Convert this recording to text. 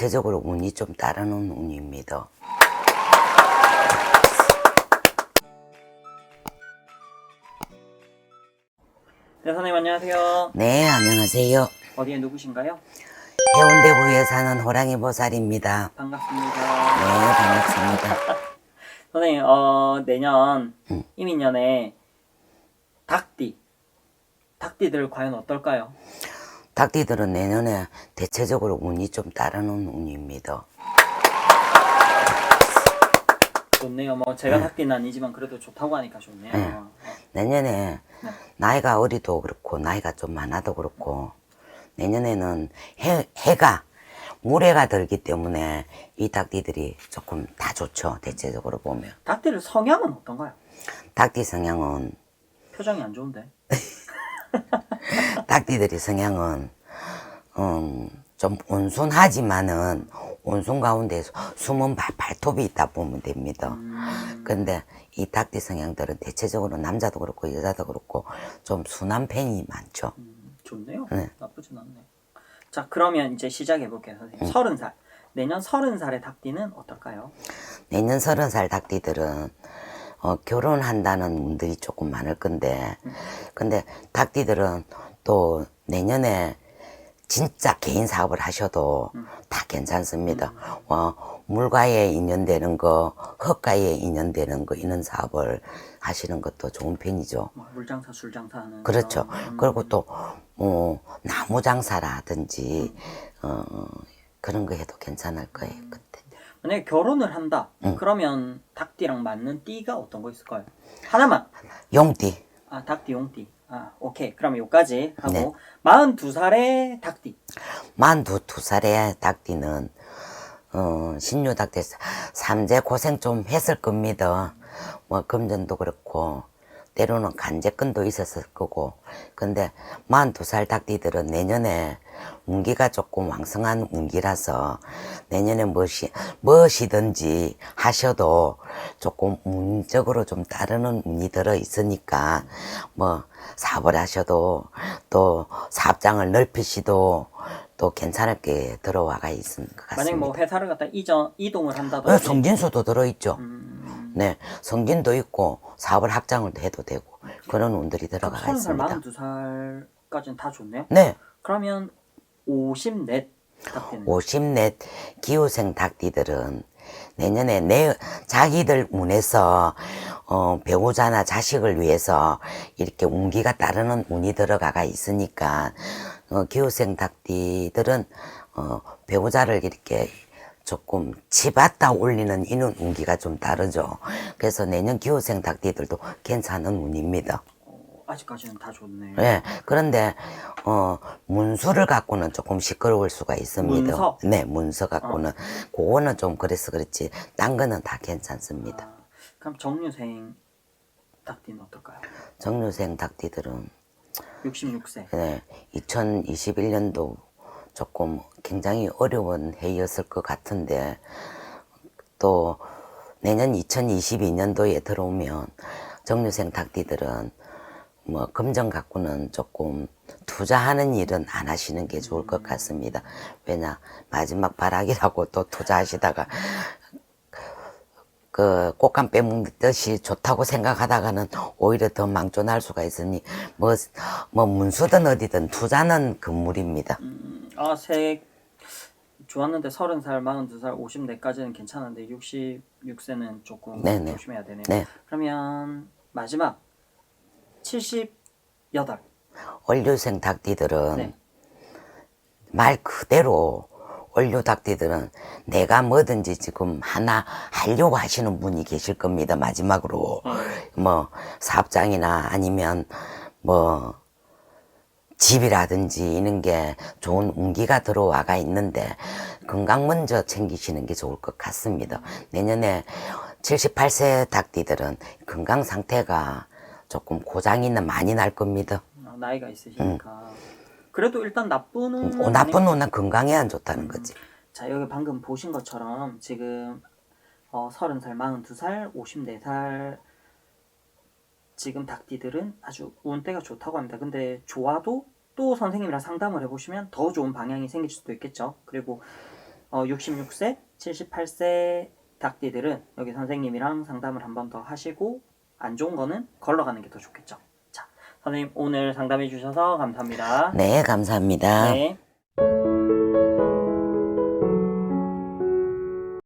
대체적으로 운이 좀 따르는 운입니다. 네, 선생님 안녕하세요. 네, 안녕하세요. 어디에 누구신가요? 해운대구에 사는 호랑이 보살입니다. 반갑습니다. 네, 반갑습니다. 선생님, 어, 내년 음. 이민년에 닭띠, 닭띠들 과연 어떨까요? 닭띠들은 내년에 대체적으로 운이 좀 따르는 운입니다. 좋네요. 뭐 제가 닭띠는 아니지만 그래도 좋다고 하니까 좋네요. 네. 어, 내년에 네. 나이가 어리도 그렇고 나이가 좀 많아도 그렇고 내년에는 해, 해가 물해가 들기 때문에 이 닭띠들이 조금 다 좋죠. 대체적으로 보면. 닭띠를 성향은 어떤가요? 닭띠 성향은 표정이 안 좋은데. 닭띠들이 성향은 음, 좀 온순하지만은 온순 가운데서 숨은 발, 발톱이 있다 보면 됩니다. 음, 근데 이 닭띠 성향들은 대체적으로 남자도 그렇고 여자도 그렇고 좀 순한 편이 많죠. 음, 좋네요. 네. 나쁘진 않네. 자, 그러면 이제 시작해 볼게요, 선생님. 음. 서른 살. 내년 서른 살의 닭띠는 어떨까요? 내년 서른 살 닭띠들은 어, 결혼한다는 분들이 조금 많을 건데, 근데 닭띠들은 또 내년에 진짜 개인 사업을 하셔도 다 괜찮습니다. 어, 물과의 인연되는 거, 흙과의 인연되는 거, 이런 사업을 하시는 것도 좋은 편이죠. 뭐 물장사, 술장사 하는 그렇죠. 그런, 음, 그리고 또, 어, 나무 장사라든지, 어, 그런 거 해도 괜찮을 거예요, 그때. 만약에 결혼을 한다. 응. 그러면 닭띠랑 맞는 띠가 어떤 거 있을까요? 하나만. 용띠. 아, 닭띠, 용띠. 아, 오케이. 그러면 요까지 하고 네. 42살의 닭띠. 만 두 두 살의 닭띠는 어, 신유 닭띠 삼재 고생 좀 했을 겁니다. 뭐 금전도 그렇고 때로는 간제권도 있었을 거고 근데 만 두 살 닭띠들은 내년에 운기가 조금 왕성한 운기라서 내년에 무엇이 무엇이든지 하셔도 조금 운적으로 좀 따르는 운이 들어 있으니까 뭐 사업을 하셔도 또 사업장을 넓히시도 또 괜찮을 게 들어와가 있는 것 같습니다. 뭐 회사를 갖다 이전 이동을 어, 한다든지 성진수도 들어 있죠. 음, 네, 성진도 있고 사업을 확장을 해도 되고 그런 운들이 들어가 30살, 있습니다. 42살까지는 다 좋네요. 네, 그러면 54 닭띠는 54 기후생 닭띠들은 내년에 내 자기들 운에서 어, 배우자나 자식을 위해서 이렇게 운기가 따르는 운이 들어가가 있으니까 어, 기후생 닭띠들은 어, 배우자를 이렇게 조금 치받다 올리는 이런 운기가 좀 다르죠. 그래서 내년 기후생 닭띠들도 괜찮은 운입니다. 어, 아직까지는 다 좋네. 예. 그런데 어 문서를 갖고는 조금 시끄러울 수가 있습니다. 문서? 네, 문서 갖고는 그거는 좀 그래서 그렇지. 딴 거는 다 괜찮습니다. 아, 그럼 정류생 닭띠는 어떨까요? 정류생 닭띠들은 66세. 네, 2021년도 조금 굉장히 어려운 해였을 것 같은데 또 내년 2022년도에 들어오면 정류생 닭띠들은 뭐 금전 갖고는 조금 투자하는 일은 안 하시는 게 좋을 것 같습니다. 왜냐 마지막 발악이라고 또 투자하시다가 그 꽃감 빼먹듯이 좋다고 생각하다가는 오히려 더 망존할 수가 있으니 뭐, 뭐 문수든 어디든 투자는 금물입니다. 음, 아, 새 좋았는데 30살, 42살, 54까지는 괜찮은데 66세는 조금 네네. 조심해야 되네요. 네. 그러면 마지막 78. 원료생 닭띠들은 네. 말 그대로 원료 닭띠들은 내가 뭐든지 지금 하나 하려고 하시는 분이 계실 겁니다. 마지막으로 뭐 사업장이나 아니면 뭐 집이라든지 이런 게 좋은 운기가 들어와가 있는데 건강 먼저 챙기시는 게 좋을 것 같습니다. 내년에 78세 닭띠들은 건강 상태가 조금 고장이 많이 날 겁니다. 어, 나이가 있으시니까. 그래도 일단 나쁜 운은 음. 어, 나쁜 운은 건강에 안 좋다는 거지. 자, 여기 방금 보신 것처럼 지금 어, 30살, 42살, 54살 지금 닭띠들은 아주 운때가 좋다고 합니다. 근데 좋아도 또 선생님이랑 상담을 해보시면 더 좋은 방향이 생길 수도 있겠죠. 그리고 어, 66세, 78세 닭띠들은 여기 선생님이랑 상담을 한 번 더 하시고 안 좋은 거는 걸러가는 게 더 좋겠죠. 자, 선생님 오늘 상담해 주셔서 감사합니다. 네, 감사합니다. 네.